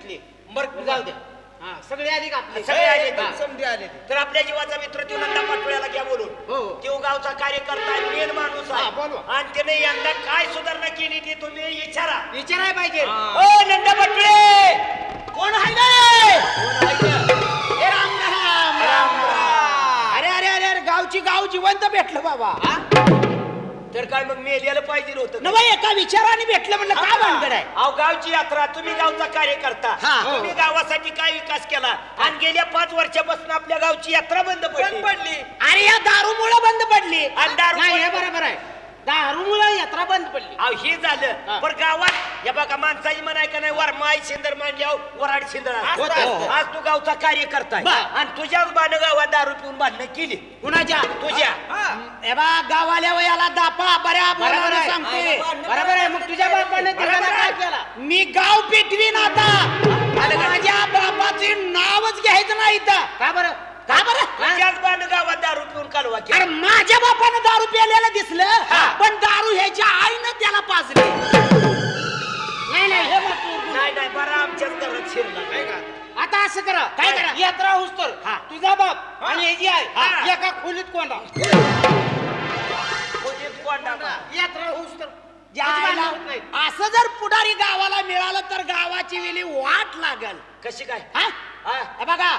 तिथली बरं जाऊ दे हा सगळे आली का आपले सगळे आले हा. समधी आले ते. तर आपल्या जीवाचा मित्र तो नंदा पाटोळ्याला घ्या बोलून हो, हो. तो गावचा कार्यकर्ता आहे मेन माणूस हा, आहे. आणि त्याने यंदा काय सुधारणा केली ती तुम्ही विचारा विचाराय पाहिजे ओ नंदा पाटोळे कोण आहे रे? ए, राम राम, राम राम. अरे अरे अरे अरे गावची गाव जिवंत भेटलं बाबा हा? तर काय मग मेल्याला पाहिजे होतं नवा एका विचाराने भेटलं म्हणलं काय भानगड आहे? अहो गावची यात्रा तुम्ही गावचा कार्यकर्ता. हा. तुम्ही गावासाठी काय विकास केला? आणि गेल्या पाच वर्षापासून आपल्या गावची यात्रा बंद पडली. पडली. अरे या दारूमुळे बंद पडली. आणि दारू नाही हे बरोबर आहे. दारूमुळे यात्रा बंद पडली. अहो हे झालं. हा. पण गावात हे बघा माणसाची वर माय शिंदर मांडल्यावर वराड शिंदर असतं. आज तू गावचा कार्यकर्ता आहे बर. आणि तुझ्याच बाण गावात दारू पिऊन भांडणं केली. कुणाच्या? तुझ्या. ए बा गावाल्या वयाला दापा बऱ्या बरोबर आहे. सांगते बरोबर आहे. मग तुझ्या बापाने बरोबर काय आहे. केला मी गाव पेटवीन आता. माझ्या बापाचे नावच घ्यायचं नाही इथं. का बरं? का बरं? तुझ्याच बाण गावात दारू पिऊन कालवा अरे माझ्या बापानं दारू प्यायलेलं दिसलं. हा. पण दारू ह्याच्या आईनं त्याला आता असं करा काय करा? यात्रा होऊस तर हा. तुझा बाप आणि हा. आहे एका खोलीत कोंडा खोलीत कोंडा बा. यात्रा होऊस तर जायला होत नाही. असं जर पुढारी गावाला मिळालं तर गावाची वेळी वाट लागल कशी काय हा हा? हे बघा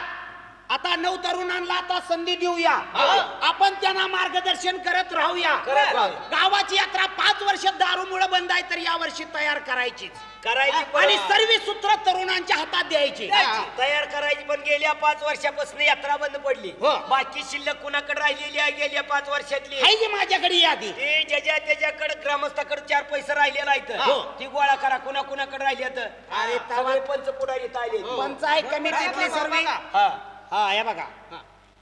आता नऊ तरुणांना आता संधी देऊया. आपण त्यांना मार्गदर्शन करत राहूया. करत. गावाची यात्रा पाच वर्ष दारूमुळे बंद आहे तर या वर्षी तयार करायचीच. करायची पण- आणि सर्व सूत्र तरुणांच्या हातात द्यायची. द्यायची. तयार करायची पण गेल्या पाच वर्षापासून यात्रा बंद पडली. हो. बाकी शिल्लक कुणाकडे राहिलेली आहे गेल्या पाच वर्षातली? आहे की माझ्याकडे यादी? ते ज्याच्या त्याच्याकडे ग्रामस्थाकडे चार पैसे राहिलेला हो. आहेत ती गोळा करा कुणा कुणाकडे राहिले अरे, सगळे पंच पुढारी आले पंचायत कमिटीतली सर्व. हा. हा हे बघा.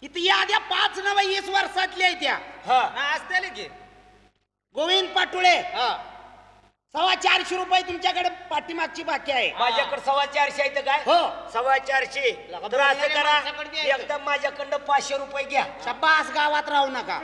इथे याद्या पाच नव वीस वर्षातल्या आहेत त्या. हा. असते की. गोविंद पाटोळे. सव्वा चारशे रुपये तुमच्याकडे पाठीमागची बाकी आहे. माझ्याकडे सव्वा चारशे आहेत काय? हो. सव्वा चारशे. तर असं करा. एकदम माझ्याकडं पाचशे रुपये घ्या. शब्बास गावात राहू नका.